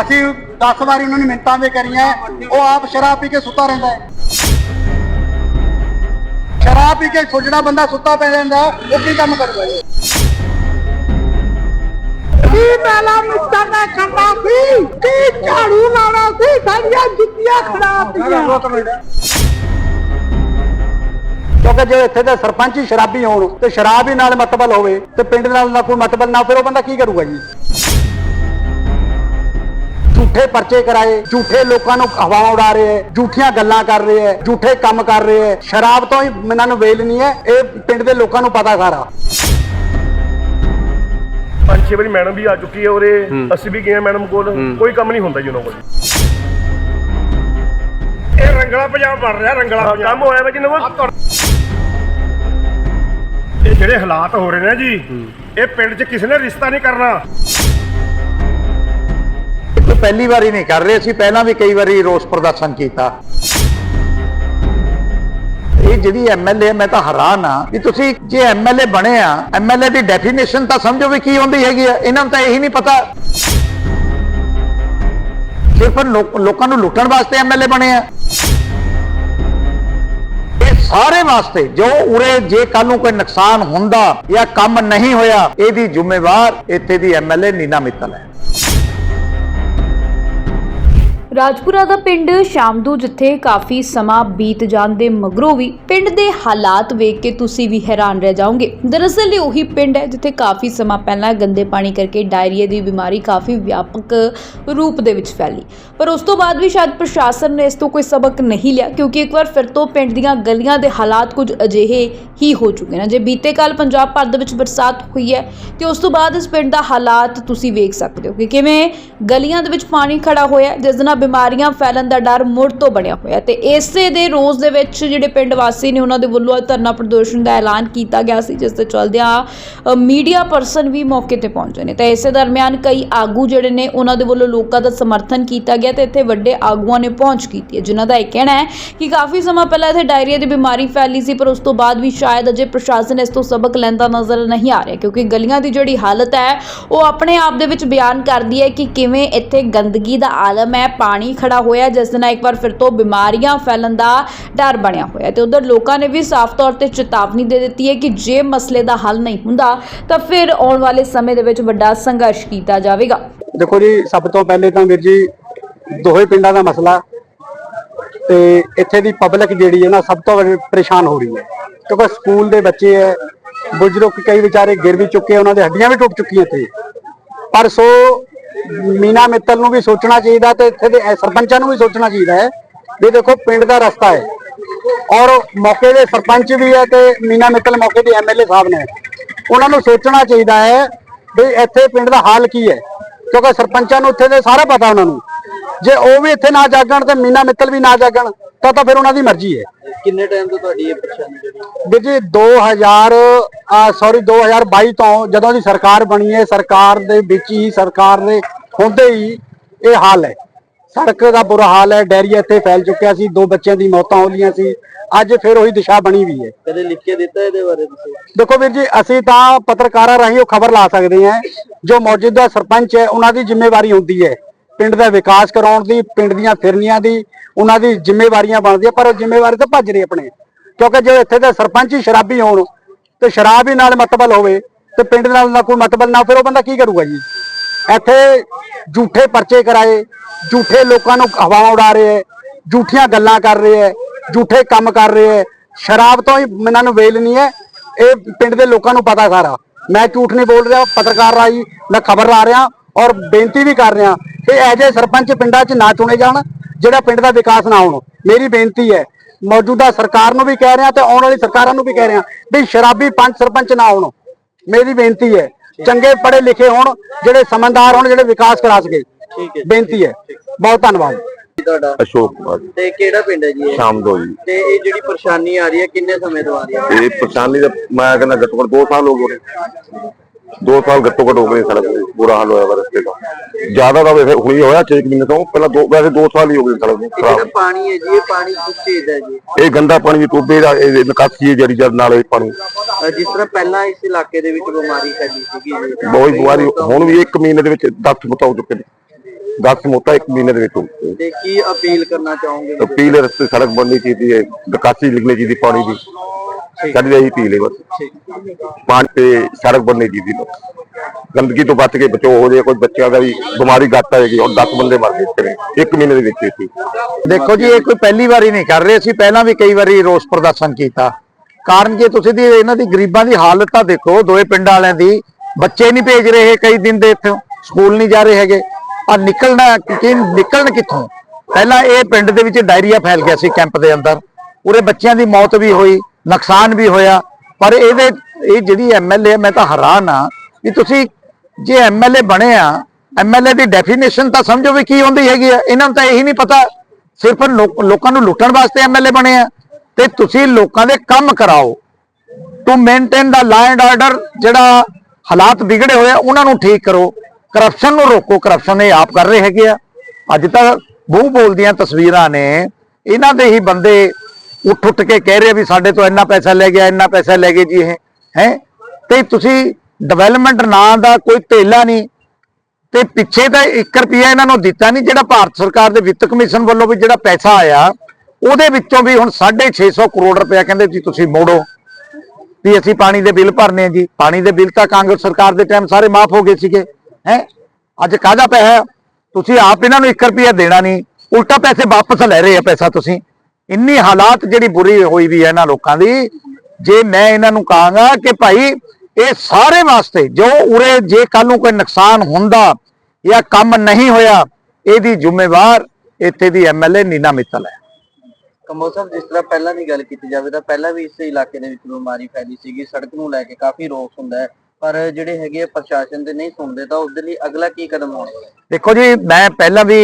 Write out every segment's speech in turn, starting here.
ਅਸੀਂ 10 ਵਾਰੀ ਉਹਨਾਂ ਨੂੰ ਮਿੰਤਾਂ ਵੀ ਕਰੀਆਂ ਉਹ ਆਪ ਸ਼ਰਾਬ ਪੀ ਕੇ ਸੁੱਤਾ ਰਹਿੰਦਾ ਹੈ। ਸ਼ਰਾਬ ਪੀ ਕੇ ਸੁੱਜਣਾ ਬੰਦਾ ਸੁੱਤਾ ਪੈ ਜਾਂਦਾ ਉਹ ਕੀ ਕੰਮ ਕਰੂਗਾ ਜੀ? ਕੀ ਪਹਿਲਾ ਮਿੱਟਾ ਨਾ ਕਰਨਾ ਸੀ? ਕੀ ਝਾੜੂ ਲਾਉਣਾ ਸੀ? ਸਾਡੀਆਂ ਜੁੱਤੀਆਂ ਖਰਾਬ ਦੀਆਂ ਕਿਉਂਕਿ ਜੇ ਇੱਥੇ ਦੇ ਸਰਪੰਚ ਹੀ ਸ਼ਰਾਬੀ ਹੋਣ ਤੇ ਸ਼ਰਾਬ ਹੀ ਨਾਲ ਮਤਬਲ ਹੋਵੇ ਤੇ ਪਿੰਡ ਨਾਲ ਨਾ ਕੋਈ ਮਤਬਲ ਨਾ ਫਿਰ ਉਹ ਬੰਦਾ ਕੀ ਕਰੂਗਾ ਜੀ? ਝੂਠੇ ਪਰਚੇ ਕਰਾਏ ਝੂਠੇ ਲੋਕਾਂ ਨੂੰ ਹਵਾ ਉਡਾ ਰਹੇ ਹੈ ਝੂਠੀਆਂ ਗੱਲਾਂ ਕਰ ਰਹੇ ਹੈ ਝੂਠੇ ਕੰਮ ਕਰ ਰਹੇ। ਹੈ ਸ਼ਰਾਬ ਤੋਂ ਹੀ ਇਹਨਾਂ ਨੂੰ ਵੇਲ ਨਹੀਂ ਹੈ ਇਹ ਪਿੰਡ ਦੇ ਲੋਕਾਂ ਨੂੰ ਪਤਾ ਸਾਰਾ। ਪੰਜ ਛੇ ਵਾਰੀ ਮੈਡਮ ਵੀ ਆ ਚੁੱਕੀ ਹੈ ਉਰੇ ਅਸੀਂ ਵੀ ਗਏ ਹਾਂ ਮੈਡਮ ਕੋਲ ਕੋਈ ਕੰਮ ਨਹੀਂ ਹੁੰਦਾ ਜੀ ਉਹਨਾਂ ਕੋਲ। ਇਹ ਰੰਗਲਾ ਪੰਜਾਬ ਬਣ ਰਿਹਾ ਰੰਗਲਾ ਪੰਜਾਬ। ਕੰਮ ਹੋਇਆ ਵਾ ਜੀ ਇਹ ਜਿਹੜੇ ਹਾਲਾਤ ਹੋ ਰਹੇ ਨੇ ਜੀ ਇਹ ਪਿੰਡ 'ਚ ਕਿਸੇ ਨੇ ਰਿਸ਼ਤਾ ਨਹੀਂ ਕਰਨਾ। ਪਹਿਲੀ ਵਾਰੀ ਨਹੀਂ ਕਰ ਰਹੇ, ਅਸੀਂ ਪਹਿਲਾਂ ਵੀ ਕਈ ਵਾਰੀ ਰੋਸ ਪ੍ਰਦਰਸ਼ਨ ਕੀਤਾ। ਇਹ ਜਿਹੜੀ ਐਮਐਲਏ ਮੈਂ ਤਾਂ ਹੈਰਾਨ ਆ ਵੀ ਤੁਸੀਂ ਜੇ ਐਮਐਲਏ ਬਣੇ ਆ ਐਮਐਲਏ ਦੀ ਡੈਫੀਨੇਸ਼ਨ ਤਾਂ ਸਮਝੋ ਵੀ ਕੀ ਹੁੰਦੀ ਹੈਗੀ ਆ, ਇਹਨਾਂ ਨੂੰ ਤਾਂ ਇਹੀ ਨਹੀਂ ਪਤਾ। ਸਿਰਫ ਲੋਕਾਂ ਨੂੰ ਲੁੱਟਣ ਵਾਸਤੇ ਐਮਐਲਏ ਬਣੇ ਆ। ਇਹ ਸਾਰੇ ਵਾਸਤੇ, ਜੋ ਉਰੇ ਜੇ ਕੱਲ ਨੂੰ ਕੋਈ ਨੁਕਸਾਨ ਹੁੰਦਾ ਜਾਂ ਕੰਮ ਨਹੀਂ ਹੋਇਆ, ਇਹਦੀ ਜ਼ਿੰਮੇਵਾਰ ਇੱਥੇ ਦੀ ਐਮਐਲਏ ਨੀਨਾ ਮਿੱਤਲ ਹੈ। ਰਾਜਪੁਰਾ ਦਾ ਪਿੰਡ ਸ਼ਾਮਦੂ ਜਿੱਥੇ ਕਾਫੀ ਸਮਾਂ ਬੀਤ ਜਾਣ ਦੇ ਮਗਰੋਂ ਵੀ ਪਿੰਡ ਦੇ ਹਾਲਾਤ ਵੇਖ ਕੇ ਤੁਸੀਂ ਵੀ ਹੈਰਾਨ ਰਹਿ ਜਾਓਗੇ। ਦਰਅਸਲ ਇਹ ਉਹੀ ਪਿੰਡ ਹੈ ਜਿੱਥੇ ਕਾਫੀ ਸਮਾਂ ਪਹਿਲਾਂ ਗੰਦੇ ਪਾਣੀ ਕਰਕੇ ਡਾਇਰੀਆ ਦੀ ਬਿਮਾਰੀ ਕਾਫੀ ਵਿਆਪਕ ਰੂਪ ਦੇ ਵਿੱਚ ਫੈਲੀ। ਪਰ ਉਸ ਤੋਂ ਬਾਅਦ ਵੀ ਸ਼ਾਇਦ ਪ੍ਰਸ਼ਾਸਨ ਨੇ ਇਸ ਤੋਂ ਕੋਈ ਸਬਕ ਨਹੀਂ ਲਿਆ, ਕਿਉਂਕਿ ਇੱਕ ਵਾਰ ਫਿਰ ਤੋਂ ਪਿੰਡ ਦੀਆਂ ਗਲੀਆਂ ਦੇ ਹਾਲਾਤ ਕੁਝ ਅਜਿਹੇ ਹੀ ਹੋ ਚੁੱਕੇ ਨੇ। ਜੇ ਬੀਤੇ ਕੱਲ ਪੰਜਾਬ ਭਰ ਦੇ ਵਿੱਚ ਬਰਸਾਤ ਹੋਈ ਹੈ, ਤੇ ਉਸ ਤੋਂ ਬਾਅਦ ਇਸ ਪਿੰਡ ਦਾ ਹਾਲਾਤ ਤੁਸੀਂ ਵੇਖ ਸਕਦੇ ਹੋ ਕਿ ਕਿਵੇਂ ਗਲੀਆਂ ਦੇ ਵਿੱਚ ਪਾਣੀ ਖੜਾ ਹੋਇਆ ਜਿਸ ਦੇ ਨਾਲ ਬਿਮਾਰੀਆਂ ਫੈਲਣ ਦਾ ਡਰ ਮੁੜ ਤੋਂ ਬਣਿਆ ਹੋਇਆ ਤੇ ਇਸੇ ਦੇ ਰੋਜ਼ ਦੇ ਵਿੱਚ ਜਿਹੜੇ ਪਿੰਡ ਵਾਸੀ ਨੇ ਉਹਨਾਂ ਦੇ ਵੱਲੋਂ ਧਰਨਾ ਪ੍ਰਦਰਸ਼ਨ ਦਾ ਐਲਾਨ ਕੀਤਾ ਗਿਆ ਸੀ, ਜਿਸ ਦੇ ਚਲਦਿਆਂ ਮੀਡੀਆ ਪਰਸਨ ਵੀ ਮੌਕੇ ਤੇ ਪਹੁੰਚੇ ਨੇ। ਤੇ ਇਸੇ ਦਰਮਿਆਨ ਕਈ ਆਗੂ ਜਿਹੜੇ ਨੇ ਉਹਨਾਂ ਦੇ ਵੱਲੋਂ ਲੋਕਾਂ ਦਾ ਸਮਰਥਨ ਕੀਤਾ ਗਿਆ ਤੇ ਇੱਥੇ ਵੱਡੇ ਆਗੂਆਂ ਨੇ ਪਹੁੰਚ ਕੀਤੀ ਹੈ, ਜਿਨ੍ਹਾਂ ਦਾ ਇਹ ਕਹਿਣਾ ਹੈ ਕਿ ਕਾਫੀ ਸਮਾਂ ਪਹਿਲਾਂ ਇੱਥੇ ਡਾਇਰੀਆ ਦੀ ਬਿਮਾਰੀ ਫੈਲੀ ਸੀ, ਪਰ ਉਸ ਤੋਂ ਬਾਅਦ ਵੀ ਸ਼ਾਇਦ ਅਜੇ ਪ੍ਰਸ਼ਾਸਨ ਇਸ ਤੋਂ ਸਬਕ ਲੈਂਦਾ ਨਜ਼ਰ ਨਹੀਂ ਆ ਰਿਹਾ, ਕਿਉਂਕਿ ਗਲੀਆਂ ਦੀ ਜਿਹੜੀ ਹਾਲਤ ਹੈ, ਉਹ ਆਪਣੇ ਆਪ ਦੇ ਵਿੱਚ ਬਿਆਨ ਕਰਦੀ ਹੈ ਕਿ ਕਿਵੇਂ ਇੱਥੇ ਗੰਦਗੀ ਦਾ ਆਲਮ ਹੈ ਪਾਣੀ ਖੜਾ ਹੋਇਆ ਜਿਸ ਦੇ ਨਾਲ ਇੱਕ ਵਾਰ ਫਿਰ ਤੋਂ ਬਿਮਾਰੀਆਂ ਫੈਲਣ ਦਾ ਡਰ ਬਣਿਆ ਹੋਇਆ ਤੇ ਉਧਰ ਲੋਕਾਂ ਨੇ ਵੀ ਸਾਫ਼ ਤੌਰ ਤੇ ਚੇਤਾਵਨੀ ਦੇ ਦਿੱਤੀ ਹੈ ਕਿ ਜੇ ਮਸਲੇ ਦਾ ਹੱਲ ਨਹੀਂ ਹੁੰਦਾ, ਤਾਂ ਫਿਰ ਆਉਣ ਵਾਲੇ ਸਮੇਂ ਦੇ ਵਿੱਚ ਵੱਡਾ ਸੰਘਰਸ਼ ਕੀਤਾ ਜਾਵੇਗਾ। ਦੇਖੋ ਜੀ, ਸਭ ਤੋਂ ਪਹਿਲੇ ਤਾਂ ਵੀਰ ਜੀ, ਦੋਹੇ ਪਿੰਡਾਂ ਦਾ ਮਸਲਾ, ਤੇ ਇੱਥੇ ਦੀ ਪਬਲਿਕ ਜਿਹੜੀ ਹੈ ਨਾ, ਸਭ ਤੋਂ ਪਰੇਸ਼ਾਨ ਹੋ ਰਹੀ ਹੈ। ਕਿਉਂਕਿ ਸਕੂਲ ਦੇ ਬੱਚੇ ਹੈ, ਬਜ਼ੁਰਗ ਕਈ ਵਿਚਾਰੇ ਗਿਰ ਵੀ ਚੁੱਕੇ ਉਹਨਾਂ ਦੇ ਹੱਡੀਆਂ ਵੀ ਟੁੱਟ ਚੁੱਕੀਆਂ ਇੱਥੇ। ਪਰ ਮੀਨਾ ਮਿੱਤਲ ਨੂੰ ਵੀ ਸੋਚਣਾ ਚਾਹੀਦਾ ਤੇ ਇੱਥੇ ਦੇ ਸਰਪੰਚਾਂ ਨੂੰ ਵੀ ਸੋਚਣਾ ਚਾਹੀਦਾ ਹੈ। ਵੀ ਦੇਖੋ ਪਿੰਡ ਦਾ ਰਸਤਾ ਹੈ। ਔਰ ਮੌਕੇ ਦੇ ਸਰਪੰਚ ਵੀ ਹੈ ਤੇ ਮੀਨਾ ਮਿੱਤਲ ਮੌਕੇ ਦੇ ਐਮਐਲਏ ਸਾਹਿਬ ਨੇ। ਉਹਨਾਂ ਨੂੰ ਸੋਚਣਾ ਚਾਹੀਦਾ ਹੈ ਵੀ ਇੱਥੇ ਪਿੰਡ ਦਾ ਹਾਲ ਕੀ ਹੈ। ਕਿਉਂਕਿ ਸਰਪੰਚਾਂ ਨੂੰ ਇੱਥੇ ਦੇ ਸਾਰਾ ਪਤਾ ਉਹਨਾਂ ਨੂੰ। ਜੇ ਉਹ ਵੀ ਇੱਥੇ ਨਾ ਜਾਗਣ ਤੇ ਮੀਨਾ ਮਿੱਤਲ ਵੀ ਨਾ ਜਾਗਣ ਤਾਂ ਤਾਂ ਫਿਰ ਉਹਨਾਂ ਦੀ ਮਰਜ਼ੀ ਹੈ। ਕਿੰਨੇ ਟਾਈਮ ਤੋਂ ਤੁਹਾਡੀ ਇਹ ਪਰੇਸ਼ਾਨੀ ਜਿਹੜੀ? ਜੀ 2000 ਸੌਰੀ 2022 ਤੋਂ ਜਦੋਂ ਦੀ ਸਰਕਾਰ ਬਣੀ ਹੈ ਸਰਕਾਰ ਦੇ ਵਿੱਚ ਹੀ ਸਰਕਾਰ ਦੇ ਹੁੰਦੇ ਹੀ ਇਹ ਹਾਲ ਹੈ। ਸੜਕ ਦਾ ਬੁਰਾ ਹਾਲ ਹੈ ਡੈਰੀਆ ਇੱਥੇ ਫੈਲ ਚੁੱਕਿਆ ਸੀ ਦੋ ਬੱਚਿਆਂ ਦੀ ਮੌਤਾਂ ਹੋ ਗਈਆਂ ਸੀ ਅੱਜ ਫਿਰ ਉਹੀ ਦਿਸ਼ਾ ਬਣੀ ਵੀ ਹੈ। ਕਦੇ ਲਿਖ ਕੇ ਦਿੱਤਾ ਇਹਦੇ ਬਾਰੇ ਤੁਸੀਂ? ਦੇਖੋ ਵੀਰ ਜੀ ਅਸੀਂ ਤਾਂ ਪੱਤਰਕਾਰਾਂ ਰਾਹੀਂ ਉਹ ਖਬਰ ਲਾ ਸਕਦੇ ਹਾਂ ਜੋ ਮੌਜੂਦਾ ਸਰਪੰਚ ਹੈ ਉਹਨਾਂ ਦੀ ਜ਼ਿੰਮੇਵਾਰੀ ਹੁੰਦੀ ਹੈ। ਪਿੰਡ ਦਾ ਵਿਕਾਸ ਕਰਾਉਣ ਦੀ ਪਿੰਡ ਦੀਆਂ ਫਿਰਨੀਆਂ ਦੀ ਉਹਨਾਂ ਦੀ ਜ਼ਿੰਮੇਵਾਰੀਆਂ ਬਣਦੀਆਂ ਪਰ ਉਹ ਜ਼ਿੰਮੇਵਾਰੀ ਤੋਂ ਭੱਜ ਰਹੇ ਆਪਣੇ। ਕਿਉਂਕਿ ਜੇ ਇੱਥੇ ਦੇ ਸਰਪੰਚ ਹੀ ਸ਼ਰਾਬੀ ਹੋਣ ਤੇ ਸ਼ਰਾਬ ਹੀ ਨਾਲ ਮਤਬਲ ਹੋਵੇ ਤੇ ਪਿੰਡ ਨਾਲ ਨਾ ਕੋਈ ਮਤਬਲ ਨਾ, ਫਿਰ ਉਹ ਬੰਦਾ ਕੀ ਕਰੂਗਾ ਜੀ? ਇੱਥੇ ਝੂਠੇ ਪਰਚੇ ਕਰਾਏ, ਝੂਠੇ ਲੋਕਾਂ ਨੂੰ ਹਵਾਵਾਂ ਉਡਾ ਰਹੇ ਹੈ, ਝੂਠੀਆਂ ਗੱਲਾਂ ਕਰ ਰਹੇ ਹੈ, ਝੂਠੇ ਕੰਮ ਕਰ ਰਹੇ ਹੈ। ਸ਼ਰਾਬ ਤੋਂ ਹੀ ਇਹਨਾਂ ਨੂੰ ਵੇਲ ਨਹੀਂ ਹੈ। ਇਹ ਪਿੰਡ ਦੇ ਲੋਕਾਂ ਨੂੰ ਪਤਾ ਸਾਰਾ। ਮੈਂ ਝੂਠ ਨਹੀਂ ਬੋਲ ਰਿਹਾ, ਪੱਤਰਕਾਰ ਰਾਹੀਂ ਮੈਂ ਖਬਰ ਲਾ ਰਿਹਾ ਔਰ ਬੇਨਤੀ ਵੀ ਕਰ ਰਿਹਾ ਕਿ ਇਹ ਜਿਹੇ ਸਰਪੰਚ ਪਿੰਡਾਂ 'ਚ ਨਾ ਚੁਣੇ ਜਾਣ, ਜਿਹੜਾ ਪਿੰਡ ਦਾ ਵਿਕਾਸ ਨਾ ਹੋਣ। ਮੇਰੀ ਬੇਨਤੀ ਹੈ ਮੌਜੂਦਾ ਸਰਕਾਰ ਨੂੰ ਵੀ ਕਹਿ ਰਿਹਾ ਤੇ ਆਉਣ ਵਾਲੀ ਸਰਕਾਰਾਂ ਨੂੰ ਵੀ ਕਹਿ ਰਿਹਾ ਵੀ ਸ਼ਰਾਬੀ ਪੰਜ ਸਰਪੰਚ ਨਾ ਹੋਣ। ਮੇਰੀ ਬੇਨਤੀ ਹੈ ਚੰਗੇ ਪੜ੍ਹੇ ਲਿਖੇ ਹੋਣ ਜਿਹੜੇ ਸਮਝਦਾਰ ਹੋਣ ਜਿਹੜੇ ਵਿਕਾਸ ਕਰਾ ਸਕੇ। ਠੀਕ ਹੈ। ਬੇਨਤੀ ਹੈ। ਬਹੁਤ ਧੰਨਵਾਦ। ਤੁਹਾਡਾ। ਅਸ਼ੋਕ ਕੁਮਾਰ ਤੇ ਕਿਹੜਾ ਪਿੰਡ ਹੈ ਜੀ ਸ਼ਾਮ ਦੋ ਜੀ। ਤੇ ਇਹ ਜਿਹੜੀ ਪਰੇਸ਼ਾਨੀ ਆ ਰਹੀ ਹੈ ਕਿੰਨੇ ਸਮੇਂ ਤੋਂ ਆ ਰਹੀ ਹੈ? ਇਹ ਪਰੇਸ਼ਾਨੀ ਦਾ ਮੈਂ ਕਹਿੰਦਾ ਘੱਟੋ ਘੱਟ 2 ਸਾਲ ਹੋ ਗਏ। ਦੋ ਸਾਲ ਘੱਟੋ ਘੱਟ ਹੋ ਗਏ ਸੜਕ ਤੇ ਬੁਰਾ ਹਾਲ ਹੋਇਆ ਵਾ ਰਸਤੇ ਦਾ ਜ਼ਿਆਦਾ ਤਾਂ ਵੈਸੇ ਹੁਣੀ ਹੋਇਆ 6 ਮਹੀਨੇ ਤੋਂ ਪਹਿਲਾਂ ਦੋ ਵੈਸੇ 2 ਸਾਲ ਹੀ ਹੋ ਗਏ ਜਿਹੜਾ ਖਰਾਬ। ਪਾਣੀ ਹੈ ਜੀ ਇਹ ਪਾਣੀ ਚੀਜ਼ ਦਾ ਜੀ। ਇਹ ਗੰਦਾ ਪਾਣੀ ਦੀ ਟੋਬੇ ਦਾ ਇਹ ਨਿਕਾਸੀ ਹੈ ਜਿਹੜੀ ਜਦ ਨਾਲ ਇਹ ਪਾਣੀ। ਜਿਸ ਤਰ੍ਹਾਂ ਪਹਿਲਾਂ ਇਸ ਇਲਾਕੇ ਦੇ ਵਿੱਚ ਬਿਮਾਰੀ ਫੈਲੀ ਸੀਗੀ ਬਹੁਤ ਬਿਮਾਰੀ ਹੁਣ ਵੀ 1 ਮਹੀਨੇ ਦੇ ਵਿੱਚ 10 ਮਤਾ ਹੋ ਚੁੱਕੇ ਨੇ। 10 ਸਮੋਤਾ ਇੱਕ ਮਹੀਨੇ ਦੇ ਵਿੱਚ ਤੇ ਕੀ ਅਪੀਲ ਕਰਨਾ ਚਾਹੋਗੇ ਅਪੀਲ ਰਸਤੇ ਸੜਕ ਬਣਨੀ ਚਾਹੀਦੀ ਹੈ ਨਿਕਾਸੀ ਲਿਖਣੀ ਚਾਹੀਦੀ ਪਾਣੀ ਦੀ। ਇਹੀ ਅਪੀਲ ਹੈ ਬਸ। ਪਾਣੀ ਤੇ ਸੜਕ ਬਣਨੀ ਚਾਹੀਦੀ ਲੋਕ ਗੰਦਗੀ ਤੋਂ ਬਚ ਕੇ ਬਚੋ ਹੋ ਜਾਏ ਕੋਈ ਬੱਚਿਆਂ ਦਾ ਵੀ ਬਿਮਾਰੀ ਘੱਟ ਆਏਗੀ ਔਰ 10 ਬੰਦੇ ਮਰ ਗਏ ਤਰ੍ਹਾਂ ਇੱਕ ਮਹੀਨੇ ਦੇ ਵਿੱਚ ਹੀ ਦੇਖੋ ਜੀ ਇਹ ਕੋਈ ਪਹਿਲੀ ਵਾਰੀ ਨਹੀਂ ਕਰ ਰਹੇ। ਸੀ ਪਹਿਲਾਂ ਵੀ ਕਈ ਵਾਰੀ ਰੋਸ ਪ੍ਰਦਰਸ਼ਨ ਕੀਤਾ। ਕਾਰਨ ਜੇ ਤੁਸੀਂ ਦੀ ਇਹਨਾਂ ਦੀ ਗਰੀਬਾਂ ਦੀ ਹਾਲਤ ਤਾਂ ਦੇਖੋ ਦੋਏ ਪਿੰਡਾਂ ਵਾਲਿਆਂ ਦੀ। ਬੱਚੇ ਨਹੀਂ ਭੇਜ ਰਹੇ ਕਈ ਦਿਨ ਦੇ ਇੱਥੋਂ। ਸਕੂਲ ਨਹੀਂ ਜਾ ਰਹੇ ਹੈਗੇ। ਆ ਨਿਕਲਣਾ ਕਿ ਨਿਕਲਣ ਕਿੱਥੋਂ? ਪਹਿਲਾਂ ਇਹ ਪਿੰਡ ਦੇ ਵਿੱਚ ਡਾਇਰੀਆ ਫੈਲ ਗਿਆ ਸੀ ਕੈਂਪ ਦੇ ਅੰਦਰ। ਉਰੇ ਬੱਚਿਆਂ ਦੀ ਮੌਤ ਵੀ ਹੋਈ। ਨੁਕਸਾਨ ਵੀ ਹੋਇਆ, ਪਰ ਇਹਦੇ, ਇਹ ਜਿਹੜੀ ਐਮਐਲਏ ਮੈਂ ਤਾਂ ਹੈਰਾਨ ਆ ਵੀ ਤੁਸੀਂ ਜੇ ਐਮਐਲਏ ਬਣੇ ਆ ਐਮਐਲਏ ਦੀ ਡੈਫੀਨੇਸ਼ਨ ਤਾਂ ਸਮਝੋ ਵੀ ਕੀ ਹੁੰਦੀ ਹੈਗੀ ਆ। ਇਹਨਾਂ ਨੂੰ ਤਾਂ ਇਹੀ ਨਹੀਂ ਪਤਾ, ਸਿਰਫ ਲੋਕ- ਲੋਕਾਂ ਨੂੰ ਲੁੱਟਣ ਵਾਸਤੇ ਐਮਐਲਏ ਬਣੇ ਆ। ਤੇ ਤੁਸੀਂ ਲੋਕਾਂ ਦੇ ਕੰਮ ਕਰਾਓ। To maintain the law and order ਜਿਹੜਾ ਹਾਲਾਤ ਵਿਗੜੇ ਹੋਏ ਆ, ਉਹਨਾਂ ਨੂੰ ਠੀਕ ਕਰੋ। ਕਰਪਸ਼ਨ ਨੂੰ ਰੋਕੋ। ਕਰਪਸ਼ਨ ਇਹ ਆਪ ਕਰ ਰਹੇ ਹੈਗੇ ਆ। ਅੱਜ ਤਾਂ ਮੂੰਹ ਬੋਲਦੀਆਂ ਤਸਵੀਰਾਂ ਨੇ। ਇਹਨਾਂ ਦੇ ਹੀ ਬੰਦੇ ਉੱਠ ਉੱਠ ਕੇ ਕਹਿ ਰਹੇ ਵੀ ਸਾਡੇ ਤੋਂ ਇੰਨਾ ਪੈਸਾ ਲੈ ਗਿਆ, ਇੰਨਾ ਪੈਸਾ ਲੈ ਗਏ ਜੀ ਇਹ, ਹੈ? ਤੇ ਤੁਸੀਂ ਡਿਵੈਲਪਮੈਂਟ ਨਾਂ ਦਾ ਕੋਈ ਧੇਲਾ ਨਹੀਂ। ਤੇ ਪਿੱਛੇ ਤਾਂ 1 ਰੁਪਿਆ ਇਹਨਾਂ ਨੂੰ ਦਿੱਤਾ ਨਹੀਂ, ਜਿਹੜਾ ਭਾਰਤ ਸਰਕਾਰ ਦੇ ਵਿੱਤ ਕਮਿਸ਼ਨ ਵੱਲੋਂ ਵੀ ਜਿਹੜਾ ਪੈਸਾ ਆਇਆ, ਉਹਦੇ ਵਿੱਚੋਂ ਵੀ ਹੁਣ 650 ਕਰੋੜ ਰੁਪਇਆ ਕਹਿੰਦੇ ਜੀ ਤੁਸੀਂ ਮੋੜੋ। ਵੀ ਅਸੀਂ ਪਾਣੀ ਦੇ ਬਿੱਲ ਭਰਨੇ ਆ ਜੀ। ਪਾਣੀ ਦੇ ਬਿੱਲ ਤਾਂ ਕਾਂਗਰਸ ਸਰਕਾਰ ਦੇ ਟਾਈਮ ਸਾਰੇ ਮਾਫ ਹੋ ਗਏ ਸੀਗੇ, ਹੈ? ਅੱਜ ਕਾਹਦਾ ਪੈਸਾ? ਤੁਸੀਂ ਆਪ ਇਹਨਾਂ ਨੂੰ 1 ਰੁਪਿਆ ਦੇਣਾ ਨਹੀਂ। ਉਲਟਾ ਪੈਸੇ ਵਾਪਸ ਲੈ ਰਹੇ ਆ ਪੈਸਾ ਤੁਸੀਂ। ਇੰਨੀ ਹਾਲਾਤ ਜਿਹੜੀ ਬੁਰੀ ਹੋਈ ਵੀ ਹੈ ਇਹਨਾਂ ਲੋਕਾਂ ਦੀ ਜੇ ਮੈਂ ਇਹਨਾਂ ਨੂੰ ਕਹਾਂਗਾ ਕਿ ਭਾਈ ਇਹ ਸਾਰੇ ਵਾਸਤੇ ਜੋ ਉਰੇ ਜੇ ਕੱਲ ਨੂੰ ਕੋਈ ਨੁਕਸਾਨ ਹੁੰਦਾ ਜਾਂ ਕੰਮ ਨਹੀਂ ਹੋਇਆ ਇਹਦੀ ਜ਼ਿੰਮੇਵਾਰ ਇੱਥੇ ਦੀ ਐਮਐਲਏ ਨੀਨਾ ਮਿੱਤਲ ਹੈ। ਕੰਬੋ ਸਾਹਿਬ ਜਿਸ ਤਰ੍ਹਾਂ ਪਹਿਲਾਂ ਦੀ ਗੱਲ ਕੀਤੀ ਜਾਵੇ ਤਾਂ ਪਹਿਲਾਂ ਵੀ ਇਸ ਇਲਾਕੇ ਦੇ ਵਿੱਚ ਬਿਮਾਰੀ ਫੈਲੀ ਸੀਗੀ ਸੜਕ ਨੂੰ ਲੈ ਕੇ ਕਾਫੀ ਰੋਸ ਹੁੰਦਾ ਹੈ ਪਰ ਜਿਹੜੇ ਹੈਗੇ ਪ੍ਰਸ਼ਾਸਨ ਦੇ ਨਹੀਂ ਸੁਣਦੇ ਤਾਂ ਉਹਦੇ ਲਈ ਅਗਲਾ ਕੀ ਕਦਮ ਹੋਣਾ? ਦੇਖੋ ਜੀ ਮੈਂ ਪਹਿਲਾਂ ਵੀ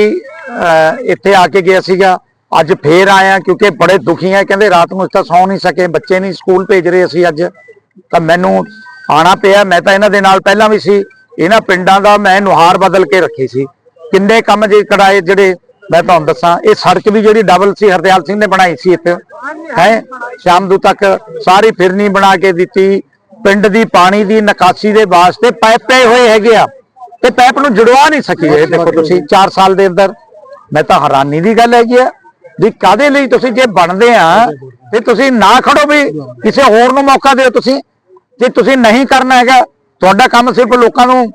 ਇੱਥੇ ਆ ਕੇ ਗਿਆ ਸੀਗਾ ਅੱਜ ਫੇਰ ਆਇਆ ਕਿਉਂਕਿ ਬੜੇ ਦੁਖੀ ਆ, ਕਹਿੰਦੇ ਰਾਤ ਨੂੰ ਇਸ ਤਾਂ ਸੌਂ ਨਹੀਂ ਸਕੇ, ਬੱਚੇ ਨਹੀਂ ਸਕੂਲ ਭੇਜ ਰਹੇ ਅਸੀਂ ਅੱਜ। ਤਾਂ ਮੈਨੂੰ ਆਣਾ ਪਿਆ, ਮੈਂ ਤਾਂ ਇਹਨਾਂ ਦੇ ਨਾਲ ਪਹਿਲਾਂ ਵੀ ਸੀ, ਇਹਨਾਂ ਪਿੰਡਾਂ ਦਾ ਮੈਂ ਨੁਹਾਰ ਬਦਲ ਕੇ ਰੱਖੀ ਸੀ। ਕਿੰਨੇ ਕੰਮ ਜੇ ਕਰਾਏ ਜਿਹੜੇ ਮੈਂ ਤੁਹਾਨੂੰ ਦੱਸਾਂ, ਇਹ ਸੜਕ ਵੀ ਜਿਹੜੀ ਡਬਲ ਸੀ, ਹਰਦਿਆਲ ਸਿੰਘ ਨੇ ਬਣਾਈ ਸੀ ਇੱਥੇ ਹੈ ਨੂੰ ਤੱਕ ਸਾਰੀ ਫਿਰਨੀ ਬਣਾ ਕੇ ਦਿੱਤੀ, ਪਿੰਡ ਦੀ ਪਾਣੀ ਦੀ ਨਿਕਾਸੀ ਦੇ ਵਾਸਤੇ ਪਾਈਪ ਪਏ ਹੋਏ ਹੈਗੇ ਆ। ਤੇ ਪਾਈਪ ਨੂੰ ਜੁੜਵਾ ਨਹੀਂ ਸਕੀ ਇਹ ਦੇਖੋ ਤੁਸੀਂ 4 ਸਾਲ ਦੇ ਅੰਦਰ। ਮੈਂ ਤਾਂ ਹੈਰਾਨੀ ਦੀ ਗੱਲ ਹੈਗੀ ਆ। ਵੀ ਕਾਦੇ ਲਈ ਤੁਸੀਂ ਜੇ ਬਣਦੇ ਆ, ਤੇ ਤੁਸੀਂ ਨਾ ਖੜੋ ਵੀ ਕਿਸੇ ਹੋਰ ਨੂੰ ਮੌਕਾ ਦਿਓ ਤੁਸੀਂ। ਜੇ ਤੁਸੀਂ ਨਹੀਂ ਕਰਨਾ ਹੈਗਾ, ਤੁਹਾਡਾ ਕੰਮ ਸਿਰਫ ਲੋਕਾਂ ਨੂੰ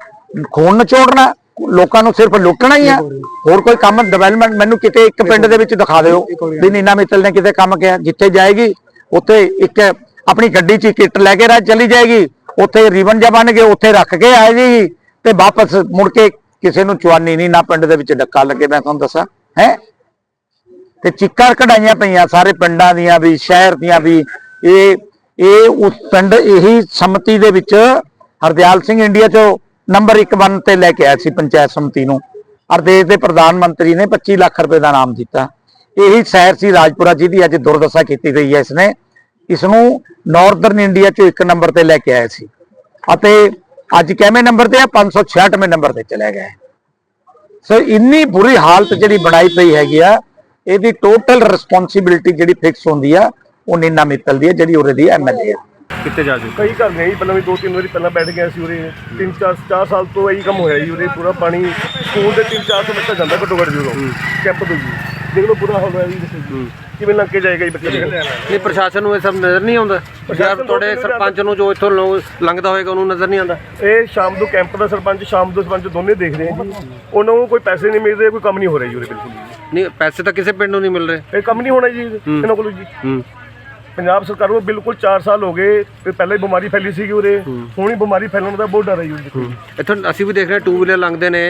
ਖੂਨ ਨਿਚੋੜਨਾ, ਲੋਕਾਂ ਨੂੰ ਸਿਰਫ ਲੁੱਟਣਾ ਹੀ ਆ। ਹੋਰ ਕੋਈ ਕੰਮ ਡਿਵੈਲਪਮੈਂਟ ਮੈਨੂੰ ਕਿਤੇ ਇੱਕ ਪਿੰਡ ਦੇ ਵਿੱਚ ਦਿਖਾ ਦਿਓ। ਵੀ ਨੀਨਾ ਮਿੱਤਲ ਨੇ ਕਿਤੇ ਕੰਮ ਕਿਹਾ, ਜਿੱਥੇ ਜਾਏਗੀ, ਉੱਥੇ ਇੱਕ ਆਪਣੀ ਗੱਡੀ 'ਚ ਕਿੱਟ ਲੈ ਕੇ ਰਾਜ ਚਲੀ ਜਾਏਗੀ। ਉੱਥੇ ਰੀਵਨ ਜਿਹਾ ਬਣ ਕੇ ਉੱਥੇ ਰੱਖ ਕੇ ਆ ਜਾਏਗੀ ਤੇ ਵਾਪਸ ਮੁੜ ਕੇ ਕਿਸੇ ਨੂੰ ਚਵਾਨੀ ਨਹੀਂ, ਨਾ ਪਿੰਡ ਦੇ ਵਿੱਚ ਡੱਕਾ ਲੱਗੇ, ਮੈਂ ਤੁਹਾਨੂੰ ਦੱਸਾਂ, ਹੈ? ਤੇ ਚਿੱਕਾਂ ਕਢਾਈਆਂ ਪਈਆਂ ਸਾਰੇ ਪਿੰਡਾਂ ਦੀਆਂ ਵੀ, ਸ਼ਹਿਰ ਦੀਆਂ ਵੀ। ਇਹ ਇਹ ਉਸ ਪਿੰਡ ਇਹੀ ਸੰਮਤੀ ਦੇ ਵਿੱਚ ਹਰਦਿਆਲ ਸਿੰਘ ਇੰਡੀਆ ਚੋਂ ਨੰਬਰ 1 ਬਣ ਤੇ ਲੈ ਕੇ ਆਇਆ ਸੀ ਪੰਚਾਇਤ ਸਮਿਤੀ ਨੂੰ। ਔਰ ਦੇਸ਼ ਦੇ ਪ੍ਰਧਾਨ ਮੰਤਰੀ ਨੇ 25 ਲੱਖ ਰੁਪਏ ਦਾ ਨਾਮ ਦਿੱਤਾ। ਇਹੀ ਸ਼ਹਿਰ ਸੀ ਰਾਜਪੁਰਾ, ਜਿਹਦੀ ਅੱਜ ਦੁਰਦਸ਼ਾ ਕੀਤੀ ਗਈ ਹੈ ਇਸਨੇ। ਇਸ ਨੂੰ ਨਾਰਥਰਨ ਇੰਡੀਆ ਚੋਂ ਇੱਕ ਨੰਬਰ ਤੇ ਲੈ ਕੇ ਆਇਆ ਸੀ। ਅਤੇ ਅੱਜ ਕਿਵੇਂ ਨੰਬਰ ਤੇ ਹੈ 566ਵੇਂ ਨੰਬਰ ਤੇ ਚਲੇ ਗਿਆ ਸੋ ਇੰਨੀ ਬੁਰੀ ਹਾਲਤ ਜਿਹੜੀ ਬਣਾਈ ਪਈ ਹੈਗੀ ਆ ਇਹਦੀ ਟੋਟਲ ਰਿਸਪੌਂਸਿਬਿਲਟੀ ਜਿਹੜੀ ਫਿਕਸ ਹੁੰਦੀ ਆ ਉਹ ਨੀਨਾ ਮਿੱਤਲ ਦੀ ਹੈ ਜਿਹੜੀ ਉਰੇ ਦੀ ਐਮਐਲਏ ਆ ਕਿੱਥੇ ਜਾ ਚੁੱਕੇ? ਕਈ ਘਰ ਨਹੀਂ ਪਹਿਲਾਂ ਵੀ ਦੋ ਤਿੰਨ ਵਾਰੀ ਪਹਿਲਾਂ ਬੈਠ ਗਿਆ ਸੀ ਉਰੇ। ਤਿੰਨ ਚਾਰ ਚਾਰ ਸਾਲ ਤੋਂ ਇਹੀ ਕੰਮ ਹੋਇਆ ਜੀ ਉਰੇ ਪੂਰਾ ਪਾਣੀ ਸਕੂਲ ਦੇ ਤਿੰਨ ਚਾਰ ਸੌ ਬੱਚਾ ਜਾਂਦਾ ਘੱਟੋ ਘੱਟ ਜੂਰੋ ਕੈਂਪ ਤੋਂ ਜੀ। ਦੇਖ ਲਓ ਬੁਰਾ ਹਾਲ ਹੋਇਆ ਜੀ। ਦੱਸੋ ਜੀ ਕਿਵੇਂ ਲੰਘ ਕੇ ਜਾਏਗਾ ਜੀ ਬੱਚੇ। ਨਹੀਂ ਪ੍ਰਸ਼ਾਸਨ ਨੂੰ ਇਹ ਸਭ ਨਜ਼ਰ ਨਹੀਂ ਆਉਂਦਾ। ਯਾਰ ਤੁਹਾਡੇ ਸਰਪੰਚ ਨੂੰ ਜੋ ਇੱਥੋਂ ਲੋ- ਲੰਘਦਾ ਹੋਏਗਾ ਉਹਨੂੰ ਨਜ਼ਰ ਨਹੀਂ ਆਉਂਦਾ। ਇਹ ਸ਼ਾਮ ਨੂੰ ਕੈਂਪ ਦਾ ਸਰਪੰਚ ਸ਼ਾਮ ਨੂੰ ਸਰਪੰਚ ਦੋਨੇ ਦੇਖ ਰਹੇ ਆ ਜੀ। ਉਹਨਾਂ ਨੂੰ ਕੋਈ ਪੈਸੇ ਨਹੀਂ ਮਿਲ ਰਹੇ ਕੋਈ ਕੰਮ ਨਹੀਂ ਹੋ ਰਿਹਾ ਜੀ ਉਰੇ ਬਿਲਕੁਲ। ਨਹੀਂ ਪੈਸੇ ਤਾਂ ਕਿਸੇ ਪਿੰਡ ਨੂੰ ਨਹੀਂ ਮਿਲ ਰਹੇ। ਇਹ ਕੰਮ ਨਹੀਂ ਹੋਣਾ ਜੀ ਇਹਨਾਂ ਕੋਲ ਜੀ। ਹੂੰ। ਪੰਜਾਬ ਸਰਕਾਰ ਨੂੰ ਬਿਲਕੁਲ 4 ਸਾਲ ਹੋ ਗਏ ਤੇ ਪਹਿਲਾਂ ਹੀ ਬਿਮਾਰੀ ਫੈਲੀ ਸੀਗੀ ਉਰੇ ਹੁਣ ਹੀ ਬਿਮਾਰੀ ਫੈਲਣ ਦਾ ਬਹੁਤ ਡਰ ਹੈ ਜੀ। ਇੱਥੋਂ ਅਸੀਂ ਵੀ ਦੇਖ ਰਹੇ ਟੂ ਵੀਲਰ ਲੰਘਦੇ ਨੇ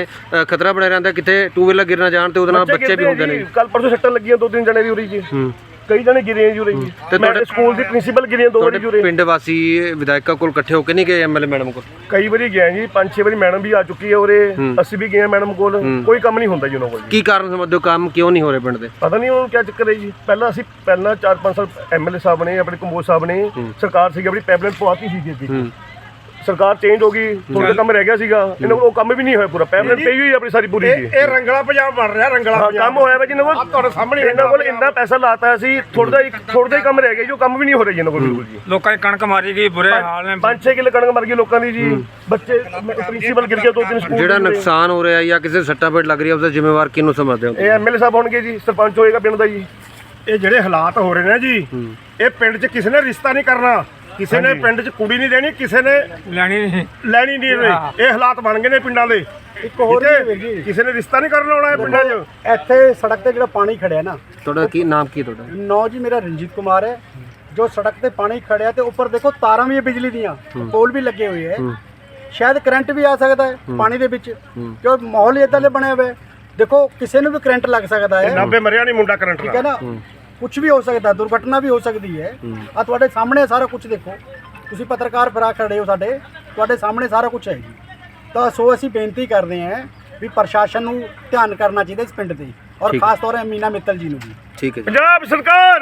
ਖਤਰਾ ਬਣਿਆ ਰਹਿੰਦਾ ਕਿਤੇ ਟੂ ਵੀਲਰ ਗਿਰ ਨਾ ਜਾਣ ਤੇ ਉਹਦੇ ਨਾਲ ਬੱਚੇ ਵੀ ਹੁੰਦੇ ਨੇ। ਕੱਲ ਪਰਸੋਂ ਸੱਟਾਂ ਲੱਗੀਆਂ ਦੋ ਤਿੰਨ ਜਣੇ ਦੀ ਉਰੇ ਜੀ। ਕਈ ਜਣੇ ਗਿਰੇ ਆ ਜੀ। ਉਰੇ ਜੀ ਤੇ ਮੈਂ ਤੁਹਾਡੇ- ਸਕੂਲ ਦੀ ਪ੍ਰਿੰਸੀਪਲ ਗਿਰੀਆਂ ਦੋ ਵਾਰੀ ਤੁਹਾਡੇ ਪਿੰਡ ਵਾਸੀ ਵਿਧਾਇਕਾਂ ਕੋਲ ਇਕੱਠੇ ਹੋ ਕੇ ਨਹੀਂ ਗਏ ਐਮਐਲਏ ਮੈਡਮ ਕੋਲ? ਕਈ ਵਾਰੀ ਗਏ ਜੀ ਪੰਜ ਛੇ ਵਾਰੀ ਮੈਡਮ ਵੀ ਆ ਚੁੱਕੀ ਹੈ ਉਰੇ ਅਸੀਂ ਵੀ ਗਏ ਮੈਡਮ ਕੋਲ। ਕੋਈ ਕੰਮ ਨਹੀਂ ਹੁੰਦਾ ਜੀ ਉਹਨਾਂ ਕੋਲ ਜੀ। ਕੀ ਕਾਰਨ ਸਮਝਦੇ ਹੋ ਕੰਮ ਕਿਉਂ ਨਹੀਂ ਹੋ ਰਹੇ ਪਿੰਡ ਦੇ? ਪਤਾ ਨਹੀਂ ਉਹਨੂੰ ਕੀ ਚੱਕਰ ਹੈ ਜੀ। ਪਹਿਲਾਂ ਅਸੀਂ ਪਹਿਲਾਂ 4-5 ਸਾਲ ਐਮਐਲਏ ਸਾਹਿਬ ਨੇ ਆਪਣੇ ਕੰਬੋਜ ਸਾਹਿਬ ਨੇ ਸਰਕਾਰ ਸੀਗੀ ਆਪਣੀ ਪੈਬਲੈਂਟ ਪਵਾਤੀ ਸੀ ਜੀ ਅੱਗੇ। ਸਰਕਾਰ ਚੇਂਜ ਹੋ ਗਈ ਥੋੜਾ ਕੰਮ ਰਹਿ ਗਿਆ ਸੀਗਾ। ਇਹਨਾਂ ਕੋਲ ਉਹ ਕੰਮ ਵੀ ਨਹੀਂ ਹੋਇਆ ਪੂਰਾ ਪੈਮੈਂਟ ਪਈ ਹੋਈ ਆਪਣੀ ਸਾਰੀ ਪੂਰੀ ਜੀ ਇਹ ਰੰਗਲਾ ਪੰਜਾਬ ਬਣ ਰਿਹਾ ਰੰਗਲਾ ਪੰਜਾਬ। ਕੰਮ ਹੋਇਆ ਵਾ ਜਿੰਨਾਂ ਕੋਲ ਤੁਹਾਡੇ ਸਾਹਮਣੇ ਇਹਨਾਂ ਕੋਲ ਇੰਨਾ ਪੈਸਾ ਲਾਤਾ ਸੀ ਥੋੜਾ ਜਿਹਾ ਇੱਕ ਥੋੜਾ ਜਿਹਾ ਹੀ ਕੰਮ ਰਹਿ ਗਿਆ ਜੋ ਕੰਮ ਵੀ ਨਹੀਂ ਹੋ ਰਿਹਾ ਜੀ ਇਹਨਾਂ ਕੋਲ ਬਿਲਕੁਲ ਜੀ। ਲੋਕਾਂ ਦੀ ਕਣਕ ਮਾਰੀ ਗਈ ਬੁਰੇ ਹਾਲ ਨੇ। 5-6 ਕਿਲੋ ਕਣਕ ਮਰ ਗਈ ਲੋਕਾਂ ਦੀ ਜੀ। ਬੱਚੇ ਪ੍ਰਿੰਸੀਪਲ ਗਿਰ ਗਿਆ ਦੋ ਤਿੰਨ ਸਕੂਲ ਜਿਹੜਾ ਦੇ। ਨੁਕਸਾਨ ਹੋ ਰਿਹਾ ਜਾਂ ਕਿਸੇ ਸੱਟਾ ਪੇਟ ਲੱਗ ਰਹੀ ਹੈ ਉਹਦਾ ਜ਼ਿੰਮੇਵਾਰ ਕਿਹਨੂੰ ਸਮਝਦੇ ਹੋ? ਇਹ ਐਮਐਲਏ ਸਾਹਿਬ ਹੋਣਗੇ ਜੀ ਸਰਪੰਚ ਹੋਏਗਾ ਪਿੰਡ ਦਾ ਜੀ। ਇਹ ਜਿਹੜੇ ਹਾਲਾਤ ਹੋ ਰਹੇ ਨੇ ਜੀ ਇਹ ਪਿੰਡ 'ਚ ਕਿਸੇ ਨੇ ਰਿਸ਼ਤਾ ਨਹੀਂ ਕਰਨਾ। ਕਿਸੇ ਨੇ ਪਿੰਡ 'ਚ ਕੁੜੀ ਨਹੀਂ ਦੇਣੀ ਕਿਸੇ ਨੇ ਲੈਣੀ ਨਹੀਂ। ਲੈਣੀ ਨਹੀਂ ਇਹ ਹਾਲਾਤ ਬਣ ਗਏ ਨੇ ਪਿੰਡਾਂ ਦੇ। ਇੱਕ ਹੋਰ ਠੀਕ ਹੈ? ਵੀ ਵੀਰ ਜੀ। ਕਿਸੇ ਨੇ ਰਿਸ਼ਤਾ ਨਹੀਂ ਕਰਨਾ ਆਉਣਾ ਇਹ ਪਿੰਡਾਂ 'ਚ? ਇੱਥੇ ਸੜਕ ਤੇ ਜਿਹੜਾ ਪਾਣੀ ਖੜਿਆ ਨਾ। ਤੁਹਾਡਾ ਕੀ ਨਾਮ ਕੀ ਤੁਹਾਡਾ? ਨੌ ਜੀ ਮੇਰਾ ਰਣਜੀਤ ਕੁਮਾਰ ਹੈ। ਜੋ ਸੜਕ ਤੇ ਪਾਣੀ ਖੜਿਆ ਤੇ ਉੱਪਰ ਦੇਖੋ ਤਾਰਾਂ ਵੀ ਹੈ ਬਿਜਲੀ ਦੀਆਂ ਪੋਲ ਵੀ ਲੱਗੇ ਹੋਏ ਹੈ। ਸ਼ਾਇਦ ਕਰੰਟ ਵੀ ਆ ਸਕਦਾ ਹੈ ਪਾਣੀ ਦੇ ਵਿੱਚ। ਜੋ ਮਾਹੌਲ ਇਦਾਂ ਦੇ ਬਣਿਆ ਹੋਇਆ ਹੈ। ਦੇਖੋ ਕਿਸੇ ਨੂੰ ਵੀ ਕਰੰਟ ਲੱਗ ਸਕਦਾ ਹੈ। ਨਾਬੇ ਮਰਿਆ ਨਹੀਂ ਮੁੰਡਾ ਕਰੰਟ ਠੀਕ ਹੈ ਨਾ? ਕੁਝ ਵੀ ਹੋ ਸਕਦਾ ਦੁਰਘਟਨਾ ਵੀ ਹੋ ਸਕਦੀ ਹੈ। ਆ ਤੁਹਾਡੇ ਸਾਹਮਣੇ ਸਾਰਾ ਕੁਝ ਦੇਖੋ। ਤੁਸੀਂ ਪੱਤਰਕਾਰ ਭਰਾ ਖੜੇ ਹੋ ਸਾਡੇ ਤੁਹਾਡੇ ਸਾਹਮਣੇ ਸਾਰਾ ਕੁਝ ਹੈ ਜੀ। ਤਾਂ ਸੋ ਅਸੀਂ ਬੇਨਤੀ ਕਰਦੇ ਹਾਂ ਵੀ ਪ੍ਰਸ਼ਾਸਨ ਨੂੰ ਧਿਆਨ ਕਰਨਾ ਚਾਹੀਦਾ ਇਸ ਪਿੰਡ ਤੇ। ਔਰ। ਖਾਸ ਤੌਰ ਤੇ ਮੀਨਾ ਮਿੱਤਲ ਜੀ ਨੂੰ ਵੀ। ਠੀਕ ਹੈ ਜੀ। ਪੰਜਾਬ ਸਰਕਾਰ!